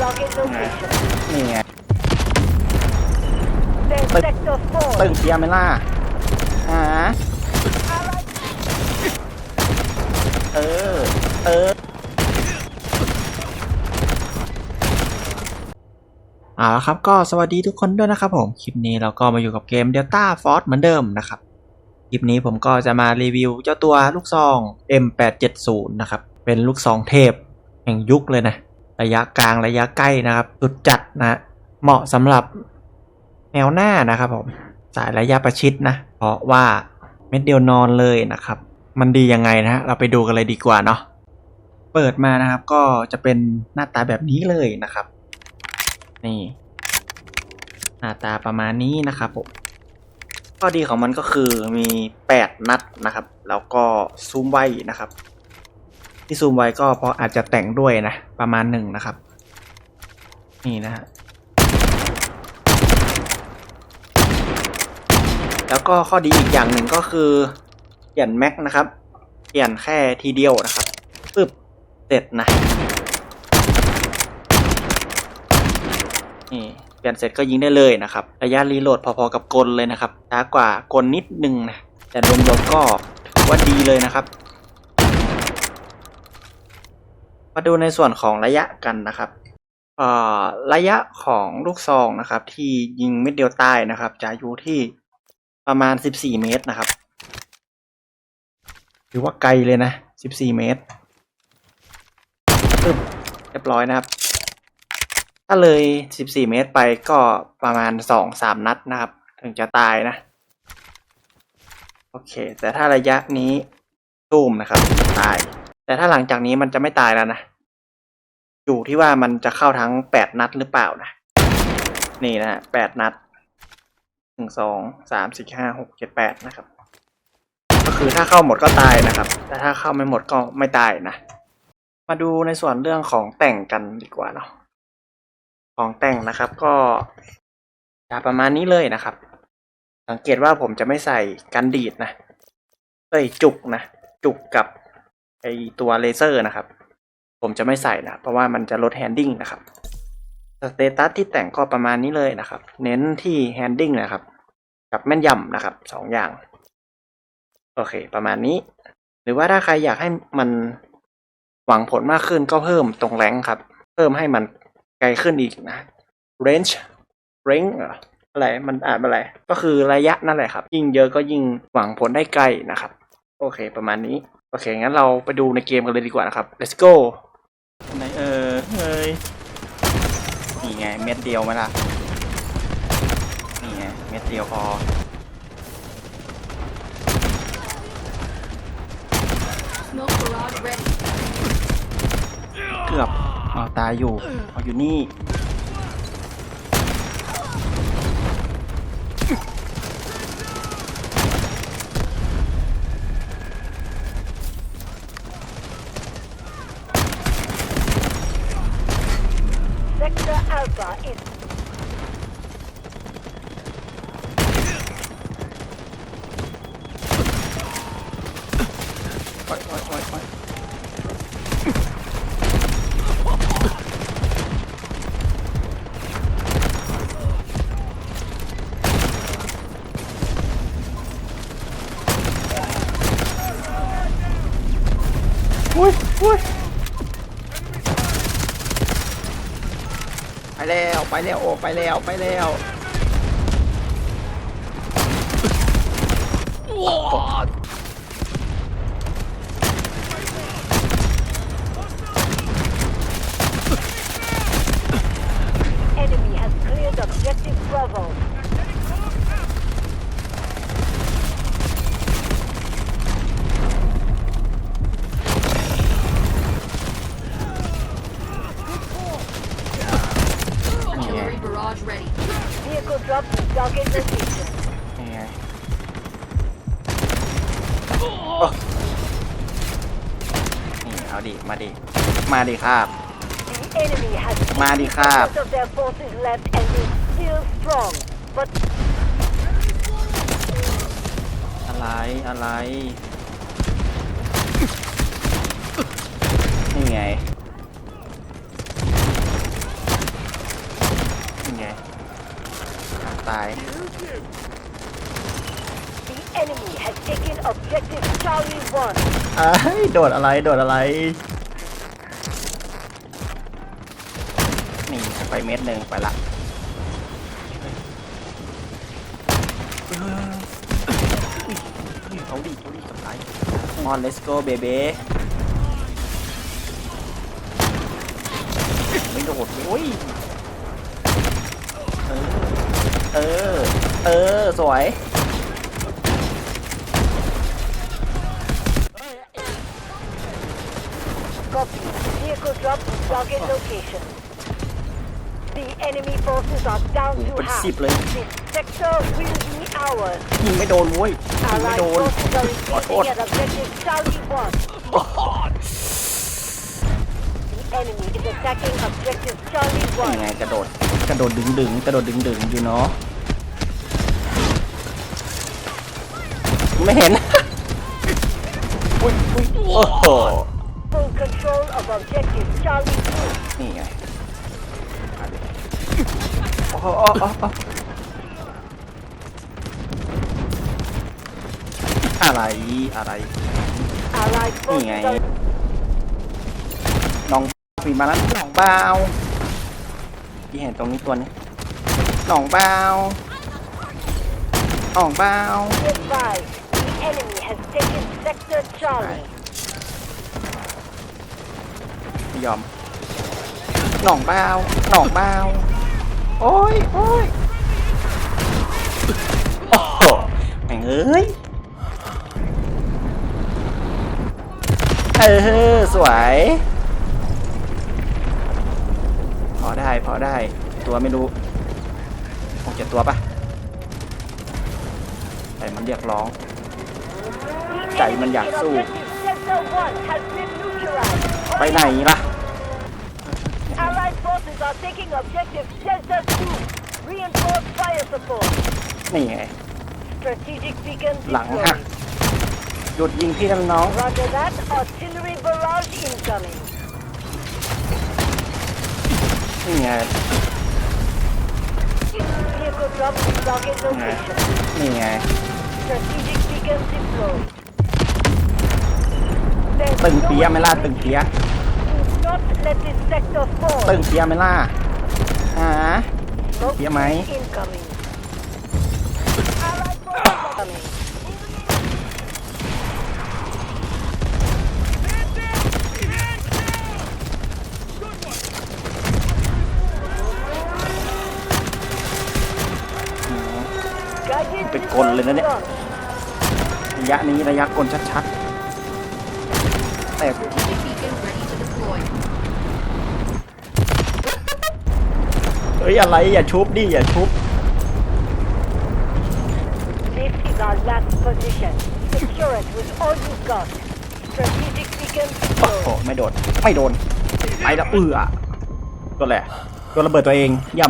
Target location. นี่ไง Then But- sector 4. ตึงเทียร์ไหมล่ะฮะเออ เออ เอาละครับก็สวัสดีทุกคนด้วยนะครับผม คลิปนี้เราก็มาอยู่กับเกม Delta Force เหมือนเดิมนะครับ คลิปนี้ผมก็จะมารีวิวเจ้าตัวลูกซอง M870 นะครับ เป็นลูกซองเทพ แห่งยุคเลยนะ ระยะกลางระยะใกล้นะครับ สุดจัดนะเหมาะสำหรับแนวหน้านะครับผมสายระยะประชิดนะ เพราะว่าเม็ดเดียวนอนเลยนะครับ มันดียังไงนะฮะเราไปดูกันเลยดีกว่าเนาะเปิดมานะครับก็จะเป็นหน้าตาแบบนี้เลยนะครับ นี่ หน้าตาประมาณนี้นะครับผมข้อดีของมันก็คือมี 8 นัดนะครับ แล้วก็ซูมไวนะครับ ที่ซูมไวก็พราะอาจจะแต่งด้วยนะ ประมาณหนึ่งนะครับ นี่นะฮะแล้วก็ข้อดีอีกอย่างหนึ่งก็คือเปลี่ยนแม็กนะครับ เปลี่ยนแค่ทีเดียวนะครับปึ๊บเสร็จนะนี่เปลี่ยนเสร็จก็ยิงได้เลยนะครับระยะรีโหลดพอๆกับกลเลยนะครับช้ากว่ากลนิดนึงนะแต่รวมๆก็ถือว่าดีเลยนะครับ มาดูในส่วนของระยะกันนะครับระยะของลูกซองนะครับ ที่ยิงเม็ดเดียวใต้นะครับ จะอยู่ที่ประมาณ 14 เมตรนะครับถือว่าไกลเลยนะ 14 เมตรปึ๊บเรียบร้อยนะครับ ถ้าเลย 14 เมตรไปก็ประมาณ 2-3 นัดนะครับ ถึงจะตายนะ โอเค แต่ถ้าระยะนี้ตูมนะครับ ตาย แต่ถ้าหลังจากนี้มันจะไม่ตายแล้วนะ อยู่ที่ว่ามันจะเข้าทั้ง8นัดหรือเปล่านะ นี่นะฮะ8นัดหนึ่งสองสามสี่ห้าหกเจ็ดแปดนะครับ ก็คือถ้าเข้าหมดก็ตายนะครับ แต่ถ้าเข้าไม่หมดก็ไม่ตายนะ มาดูในส่วนเรื่องของแต่งกันดีกว่าเนาะของแต่งนะครับก็จะประมาณนี้เลยนะครับ สังเกตว่าผมจะไม่ใส่กันดีดนะเอ้ยจุกนะ จุกกับ ไอตัวเลเซอร์นะครับ ผมจะไม่ใส่นะ เพราะว่ามันจะลดแฮนดิ้งนะครับสเตตัสที่แต่งก็ประมาณนี้เลยนะครับ เน้นที่แฮนดิ้งนะครับ กับแม่นยำนะครับสองอย่าง โอเค ประมาณนี้ หรือว่าถ้าใครอยากให้มันหวังผลมากขึ้นก็เพิ่มตรงแรงครับ เพิ่มให้มันไกลขึ้นอีกนะ range range อะไรมันอ่านอะไร ก็คือระยะนั่นแหละครับ ยิ่งเยอะก็ยิ่งหวังผลได้ไกลนะครับ โอเค ประมาณนี้ โอเค งั้นเราไปดูในเกมกันเลยดีกว่านะครับ let's go ไหนเออเฮ้ยนี่ไงเม็ดเดียวไหมล่ะ นี่ไงเม็ดเดียวพอ Smoke barrage ready. เกือบเอาตายอยู่ เอาอยู่นี่ Sector Alpha is โอ๊ยโอ๊ยโอ๊ยโอ๊ยอุ้ยอุ้ยไป แล้วไปแล้วโอ้ไปแล้วไปแล้ว enemy has cleared อืมเอาดิ มาดิ มาดิครับ Enemy has มาดิครับ of their forces left and is still strong. But อะไร อะไร นี่ไง นี่ไง ตาย objective Charlie 1. เอ้ยโดดอะไรโดดอะไรนี่ไปเม็ดหนึ่งไปละเอาดิเอาดิกับไรมอน let's go baby ไม่โดดโอ้ยเออ เออ เออ สวย drop to target location. The enemy forces are down โอ้โห to เป็น half. สิบเลย This sector will be ours. ยิงไม่โดนเว้ยยิงไม่ Allied โดน forces are ขอโทษ engaging at objective Charlie 1. The enemy is attacking objective Charlie ยังไง 1. กระโดด กระโดดดึงดึงกระโดดดึงดึงอยู่เนาะไม่เห็น อุ้ยอุ้ยโอ้โห Full control of objective Charlie 2. นี่ไงโอ้โหโอ้โหโอ้โหอะไรอะไร Allied นี่ forces ไง are น้องปีมาแล้วน้องเบาที่เห็นตรงนี้ตัวนี้น้องเบาน้องเบา advised. The enemy has taken sector Charlie. ไม่ยอม หน่องเบาหน่องเบาโอ้ยโอ้ยโอ้โหแม่งเอ้ย เออ สวย พอได้ พอได้ ตัวไม่รู้หกเจ็ดตัวปะแต่มันเรียกร้อง The Chạy mình enemy giặc in xu. objective sector 1 has been neutralized. ไปไหนล่ะ Allied forces are taking objective Delta 2. Reinforced fire support. นี่ไง Strategic beacon หลังหัก deployed. หยุดยิงพี่น้อง Roger that. Artillery barrage incoming. นี่ไง Vehicle drop to target location. นี่ไง Strategic beacon deployed. ตึงเปียไม่ล่าตึงเปียตึงเปียไม่ล่าหาเปียไหมเป็นกลนเลยนะเนี่ยระยะนี้ระยะกลนชัดๆ แต่ Strategic beacon ready to deploy. เฮ้ยอะไรอย่าชุบดิอย่าชุบ This is our last position. Secure it with all you've got. Strategic beacon โอ้โห deployed. ไม่โดน ไม่โดนไปแล้วเอือตัวแหละตัวระเบิดตัวเองย่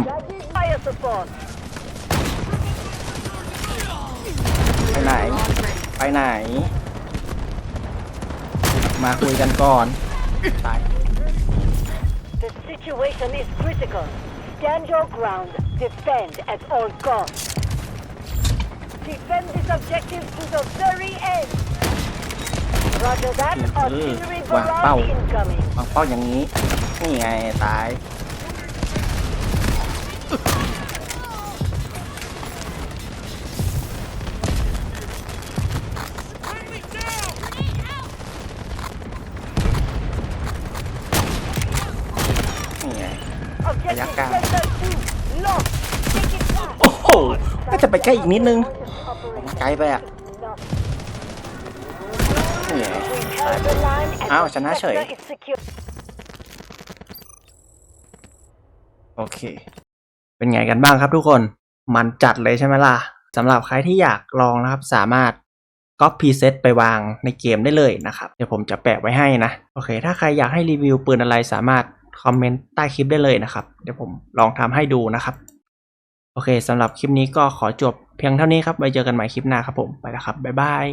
Fire support. ำไปไหน Barrage ready. ไปไหน มาคุยกันก่อนตาย The situation is critical. Stand your ground. Defend at all costs. Defend this objective to the very end. Roger that. Mhm. Artillery Wow, wow. barrage incoming. วางเป้าอย่างนี้ นี่ไงตาย ไปใกล้อีกนิดนึง ไกลไปอะนี่ยอ้าวชนะเฉย โอเค เป็นไงกันบ้างครับทุกคน มันจัดเลยใช่ไหมล่ะสำหรับใครที่อยากลองนะครับสามารถก๊อป preset ไปวางในเกมได้เลยนะครับ เดี๋ยวผมจะแปะไว้ให้นะ โอเค ถ้าใครอยากให้รีวิวปืนอะไรสามารถคอมเมนต์ใต้คลิปได้เลยนะครับ เดี๋ยวผมลองทำให้ดูนะครับ โอเคสำหรับคลิปนี้ก็ขอจบเพียงเท่านี้ครับไว้เจอกันใหม่คลิปหน้าครับผมไปแล้วครับบ๊ายบาย